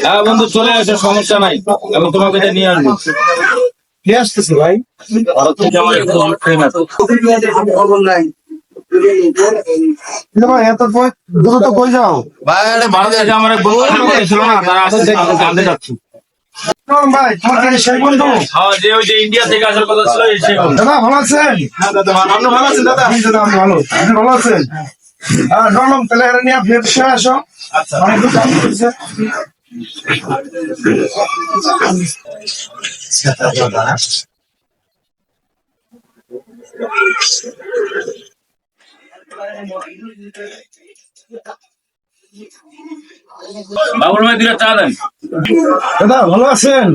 হ্যাঁ বন্ধু চলে আসো সমস্যা নাই। আমি তোমাকে এটা নিয়ে আসব। কে আসতেছে ভাই? ভারত থেকে আমার একটা ট্রেন আছে কিন্তু ভাই দ্রুত কই যাও? ভাই ভারত থেকে আমার বন্ধু ছিল না তারা জানতে হ্যাঁ। দাদা ভালো আছেন? হ্যাঁ দাদা আপনি ভালো আছেন দাদা? দাদা আমি ভালো। আপনি ভালো আছেন? হ্যাঁ। নরম তাহলে এরা নিয়ে আসো। আচ্ছা। বাবুর ভাই দাদা, ভালো আছেন?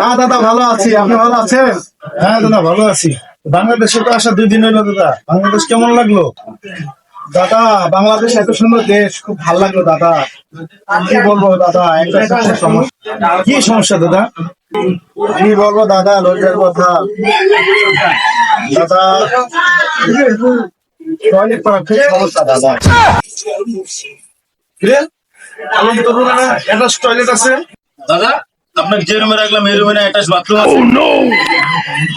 হ্যাঁ দাদা, ভালো আছি। আপনি ভালো আছেন? হ্যাঁ দাদা, ভালো আছি। বাংলাদেশে তো আসা দুই দিন হইল, দাদা। বাংলাদেশ কেমন লাগল? দাদা বাংলাদেশ এত সুন্দর দেশ খুব ভালো লাগল দাদা। কি বলব দাদা একটা সমস্যা কি সমস্যা দাদা? কি বলব দাদা লজ্জার কথা। দাদা টয়লেট করা খুব সমস্যা দাদা। কিরে? আমার তো রুমে অ্যাটাচ টয়লেট আছে? দাদা আপনার যে রুমে রাখলাম এই রুমে অ্যাটাচ বাথরুম আছে।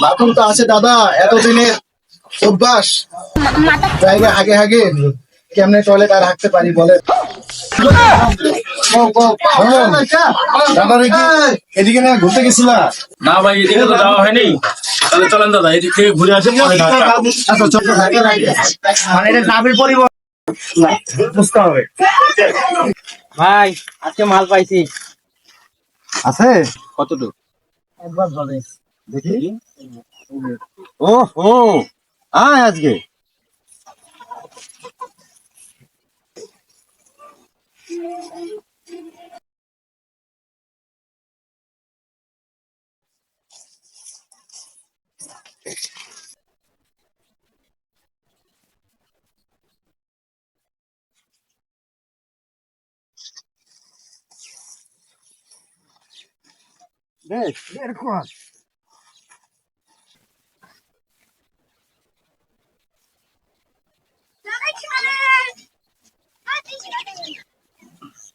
বাথরুম তো আছে দাদা এতদিনের অভ্যাস। জায়গা আগে আগে। কেমনে টয়লেট আর হাঁকতে পারি বলে দাদা রে কি এদিকে না ঘুরতে গেছিলা না ভাই এদিকে তো যাওয়া হয়নি। তাহলে চলেন দাদা এদিক থেকে ঘুরে আসেন ঢাকা। আচ্ছা চল মানে এটা পরিবর্তন। বুঝতে হবে। ভাই আজকে মাল পাইছি। আছে? কতটুকু? একবার দেখি। ও ও। আয় আজকে বেশ বের কর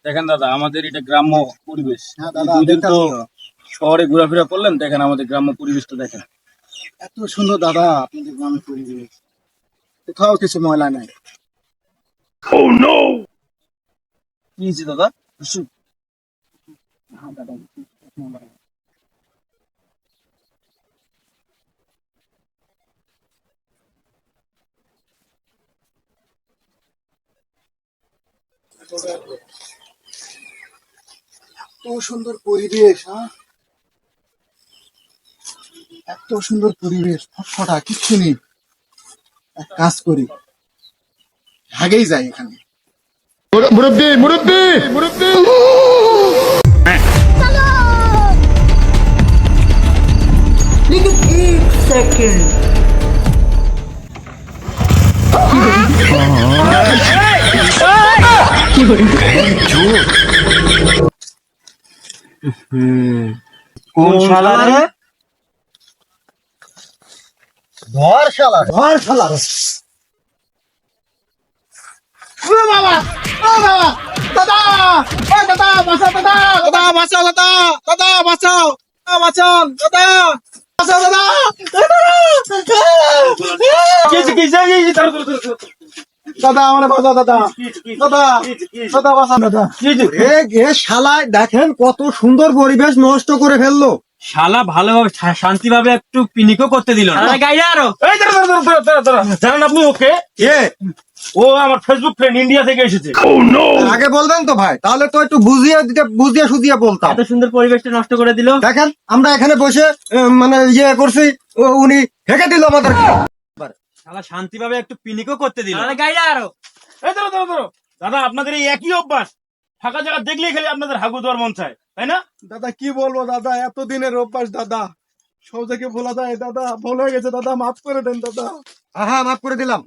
দেখেন দাদা আমাদের এটা গ্রাম্য পরিবেশ। হ্যাঁ দাদা দুদিন তো শহরে ঘোরাফেরা করলেন দেখেন আমাদের গ্রাম্য পরিবেশটা দেখেন। এত সুন্দর দাদা আপনাদের গ্রামের পরিবেশ। কোথাও কিছু ময়লা নাই। কি হয়েছে দাদা এত সুন্দর পরিবেশ হ্যাঁ? এত সুন্দর পরিবেশ ফটফটা কিচ্ছু নেই। এক কাজ করি ভাগেই যাই এখানে। মুরব্বী মুরব্বী মুরব্বী! কোন শালা রে ধর শালা। ধর শালা ও বাবা ও বাবা দাদা ও দাদা বাঁচাও দাদা দাদা বাঁচাও দাদা দাদা বাঁচাও দাদা বাঁচান দাদা বাঁচাও দাদা দাদা আমার বাঁচাও দাদা। দাদা দাদা বাঁচাও দাদা। এ শালায় দেখেন কত সুন্দর পরিবেশ নষ্ট করে ফেলল। শালা ভালোভাবে শান্তিভাবে একটু পিনিকও করতে দিল না। গাইলে আরও। এই দাঁড়া, দাঁড়া, দাঁড়া, দাঁড়া, দাঁড়া। জানেন আপনি ওকে? এ ও আমার ফেসবুক ফ্রেন্ড ইন্ডিয়া থেকে এসেছে। আগে বলবেন তো ভাই তাহলে তো একটু বুঝিয়ে দিতে বুঝিয়ে সুঝিয়ে বলতাম। এত সুন্দর পরিবেশটা নষ্ট করে দিল। দেখেন আমরা এখানে বসে আহ, মানে ইয়ে করছি ও, উনি হেঁকে দিল আমাদের শালা শান্তিভাবে একটু পিনিকও করতে দিল। গাইলে আরও। এই ধরো ধরো ধরো। দাদা আপনাদের এই একই অভ্যাস। ফাঁকা জায়গা দেখলেই খালি আপনাদের হাগু দেওয়ার মন চায় তাই না? দাদা কি বলব দাদা এতদিনের অভ্যাস দাদা। সব থেকে ভোলা যায়? দাদা ভুল হয়ে গেছে। দাদা মাফ করে দেন দাদা। হ্যাঁ মাফ করে দিলাম।